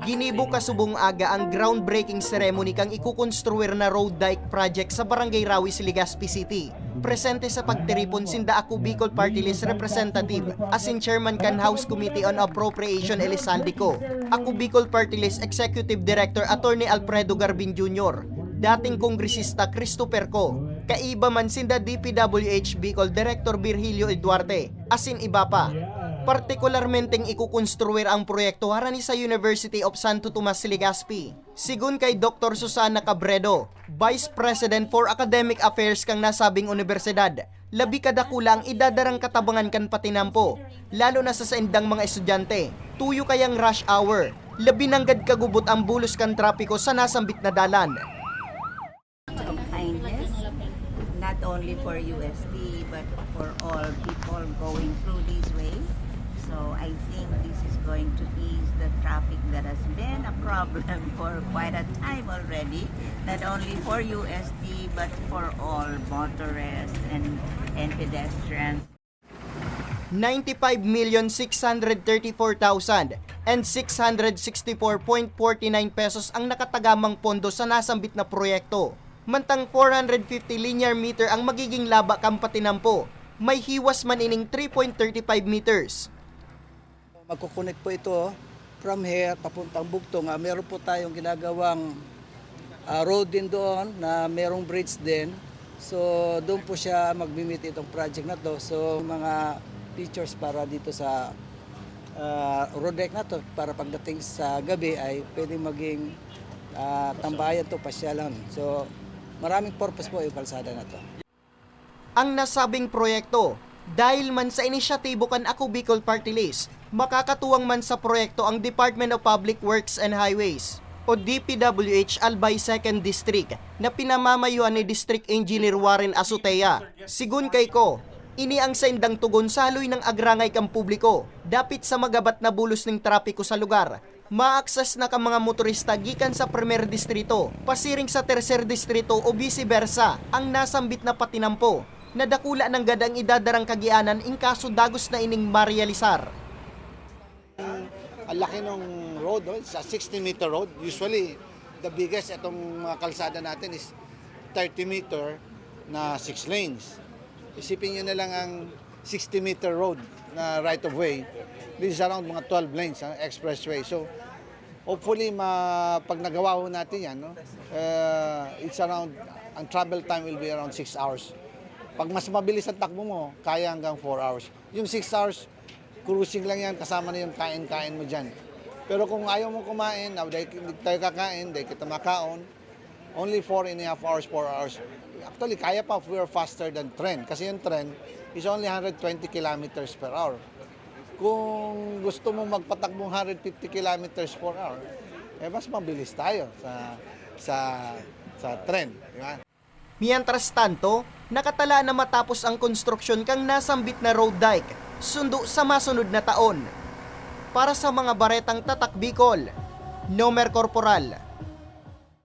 Ginibo kasubong aga ang groundbreaking ceremony kang ikukonstruir na road dike project sa Barangay Rawis, Legazpi City. Presente sa pagtiripon sinda ako Bicol Party List Representative as in Chairman kan House Committee on Appropriation Elisandico. Ako Bicol Party List Executive Director Attorney Alfredo Garbin Jr. Dating Kongresista Christopher Co. Kaiba man sinda DPWH Bicol Director Virgilio Eduarte. Asin iba pa. Partikularmenteng ikukonstruir ang proyekto harani sa University of Santo Tomas Legazpi. Sigun kay Dr. Susana Cabredo, Vice President for Academic Affairs kang nasabing universidad, labi kadakula ang idadarang katabangan kan patinampo, lalo na sa saindang mga estudyante. Tuyo kayang rush hour, labi nanggad kagubot ang bulos kan trapiko sa nasambit na dalan. not only for UST, but for all people going through this way. So I think this is going to ease the traffic that has been a problem for quite a time already, not only for UST, but for all motorists and, and pedestrians. 95,634,000 and 664.49 pesos ang nakatagamang pondo sa nasambit na proyekto. Mantang 450 linear meter ang magiging laba kampatinampo. May hiwas man ining 3.35 meters. Magkukunik po ito from here papuntang Bugtong. Ah, meron po tayong ginagawang ah, road din doon na merong bridge din. So doon po siya magmimit itong project na to. So mga features para dito sa ah, road deck na to para pagdating sa gabi ay pwedeng maging ah, tambayan to, pasyalan. So maraming purpose po yung kalsada na to. Ang nasabing proyekto, dahil man sa inisyatibo kan Ako Bicol Party List, makakatuwang man sa proyekto ang Department of Public Works and Highways o DPWH Albay 2nd District na pinamamayuan ni District Engineer Warren Asutea. Sigun kay ko, ini ang saindang tugon sa haloy ng agrangay kang publiko. Dapit sa magabat na bulos ng trapiko sa lugar, ma-access na ka mga motorista gikan sa primer distrito, pasiring sa tercer distrito o vice versa ang nasambit na patinampo na dakula ng gadang idadarang kagianan in kaso dagos na ining marealisar. Ang laki ng road, no? it's a 60 meter road. Usually, the biggest itong mga kalsada natin is 30 meter na 6 lanes. Isipin nyo na lang ang 60 meter road na right of way. This is around mga 12 lanes, ang expressway. So, hopefully, ma, pag nagawa ho natin yan, no? uh, it's around, ang travel time will be around 6 hours. Pag mas mabilis ang takbo mo, kaya hanggang 4 hours. Yung 6 hours, cruising lang yan, kasama na yung kain-kain mo dyan. Pero kung ayaw mo kumain, na dahil hindi tayo kakain, dahil kita makaon, only 4 and a half hours, 4 hours. Actually, kaya pa if we are faster than trend. Kasi yung trend is only 120 kilometers per hour. Kung gusto mo magpatakbong 150 kilometers per hour, eh mas mabilis tayo sa sa sa trend, di ba? Mientras tanto, nakatala na matapos ang konstruksyon kang nasambit na road dike, sundo sa masunod na taon. Para sa mga baretang tatak Bicol, Nomer Corporal,